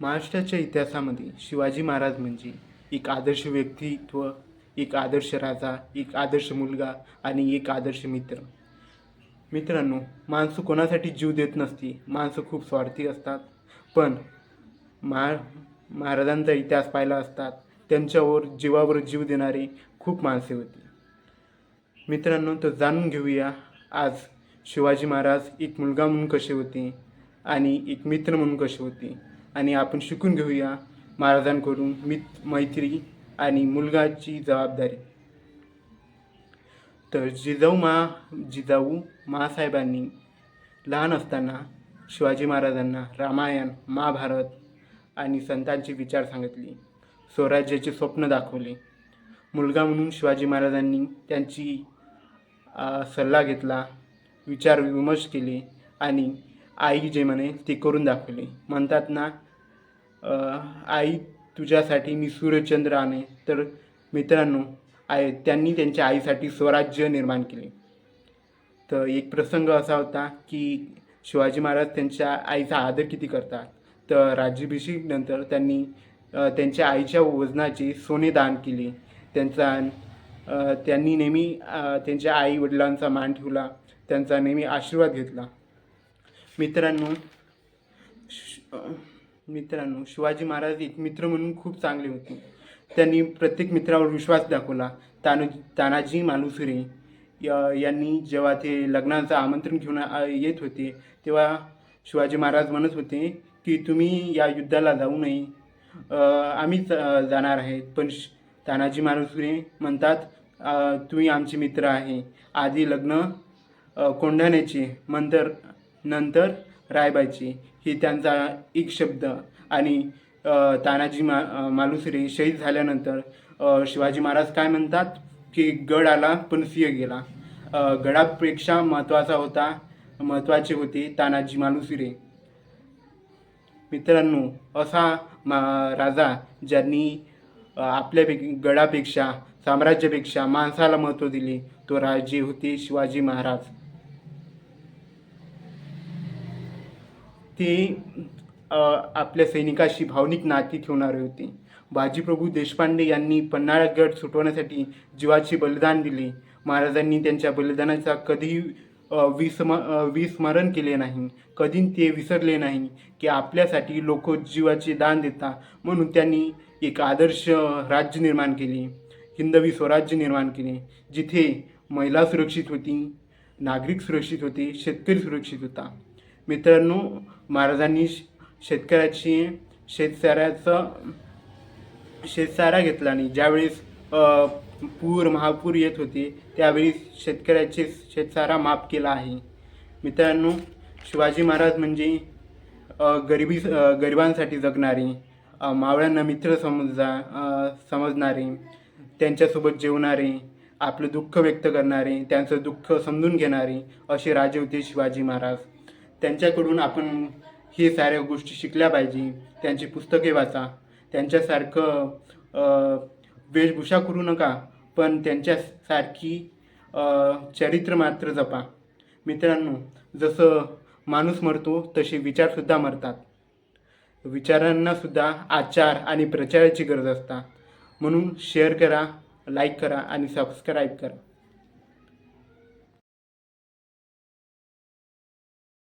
महाराष्ट्राच्या इतिहासामध्ये शिवाजी महाराज म्हणजे एक आदर्श व्यक्तित्व एक आदर्श राजा एक आदर्श मुलगा आणि एक आदर्श मित्र. मित्रांनो माणसं कोणासाठी जीव देत नसती माणसं खूप स्वार्थी असतात. पण महा महाराजांचा इतिहास पाहिला असतात त्यांच्यावर जीवावर जीव देणारी खूप माणसे होती. मित्रांनो तर जाणून घेऊया आज शिवाजी महाराज एक मुलगा म्हणून कसे होते आणि एक मित्र म्हणून कसे होते. आणि आपण शिकून घेऊया महाराजांकडून मित मैत्री आणि मुलगाची जबाबदारी. तर जिजाऊ मा जिजाऊ मासाहेबांनी लहान असताना शिवाजी महाराजांना रामायण महाभारत आणि संतांचे विचार सांगितले. स्वराज्याचे स्वप्न दाखवले. मुलगा म्हणून शिवाजी महाराजांनी त्यांची सल्ला घेतला. विचार विमर्श केले आणि आई जे म्हणे ते करून दाखवले. म्हणतात ना आई तुझ्यासाठी मी सूर्यचंद्र आणे तर मित्रांनो आई त्यांनी त्यांच्या आईसाठी स्वराज्य निर्माण केले. तर एक प्रसंग असा होता की शिवाजी महाराज त्यांच्या आईचा आदर किती करतात? तर राज्याभिषेकनंतर त्यांनी त्यांच्या आईच्या वजनाचे सोने दान केले. त्यांचा त्यांनी नेहमी त्यांच्या आई वडिलांचा मान ठेवला. त्यांचा नेहमी आशीर्वाद घेतला. मित्रांनो श- मित्रांनो शिवाजी महाराज एक मित्र म्हणून खूप चांगले होते. त्यांनी प्रत्येक मित्रावर विश्वास दाखवला. तानु तानाजी मालुसरे या- यांनी जेव्हा ते लग्नाचं आमंत्रण घेऊन येत होते तेव्हा शिवाजी महाराज म्हणत होते की तुम्ही या युद्धाला जाऊ नये. आम्हीच जाणार आहेत. पण श- तानाजी मालुसरे म्हणतात तुम्ही आमचे मित्र आहे. आधी लग्न कोंढाण्याचे नंतर नंतर रायबाची हे त्यांचा एक शब्द. आणि तानाजी मा मालुसरे शहीद झाल्यानंतर शिवाजी महाराज काय म्हणतात की गड आला पण सिंह गेला. गडापेक्षा महत्त्वाचा होता महत्त्वाचे होते तानाजी मालुसरे. मित्रांनो असा मा राजा ज्यांनी आपल्या आपल्यापैकी गडापेक्षा साम्राज्यापेक्षा माणसाला महत्त्व दिले तो राजे होते शिवाजी महाराज. ते आपल्या सैनिकाशी भावनिक नाती ठेवणारे होते. बाजीप्रभू देशपांडे यांनी पन्हाळा गट सुटवण्यासाठी जीवाचे बलिदान दिले. महाराजांनी त्यांच्या बलिदानाचा कधी विस्म विस्मरण केले नाही. कधी ते विसरले नाही की आपल्यासाठी लोक जीवाचे दान देतात म्हणून त्यांनी एक आदर्श राज्य निर्माण केले. हिंदवी स्वराज्य निर्माण केले. जिथे महिला सुरक्षित होती नागरिक सुरक्षित होते शेतकरी सुरक्षित होता. मित्रांनो महाराजांनी श- शेतकऱ्याची शेतसाऱ्याचं शेतसारा घेतला आणि ज्यावेळेस पूर महापूर येत होते त्यावेळी शेतकऱ्याचे शेतसारा माफ केला आहे. मित्रांनो शिवाजी महाराज म्हणजे गरिबी गरिबांसाठी जगणारे मावळ्यांना मित्र समजा समजणारे त्यांच्यासोबत जेवणारे आपलं दुःख व्यक्त करणारे त्यांचं दुःख समजून घेणारे असे राजे होते शिवाजी महाराज. त्यांच्याकडून आपण हे साऱ्या गोष्टी शिकल्या पाहिजे. त्यांची पुस्तके वाचा. त्यांच्यासारखं वेशभूषा करू नका पण त्यांच्यासारखी चरित्र मात्र जपा. मित्रांनो जसं माणूस मरतो तसे विचारसुद्धा मरतात. विचारांनासुद्धा आचार आणि प्रचाराची गरज असतात म्हणून शेअर करा लाईक करा आणि सबस्क्राईब करा.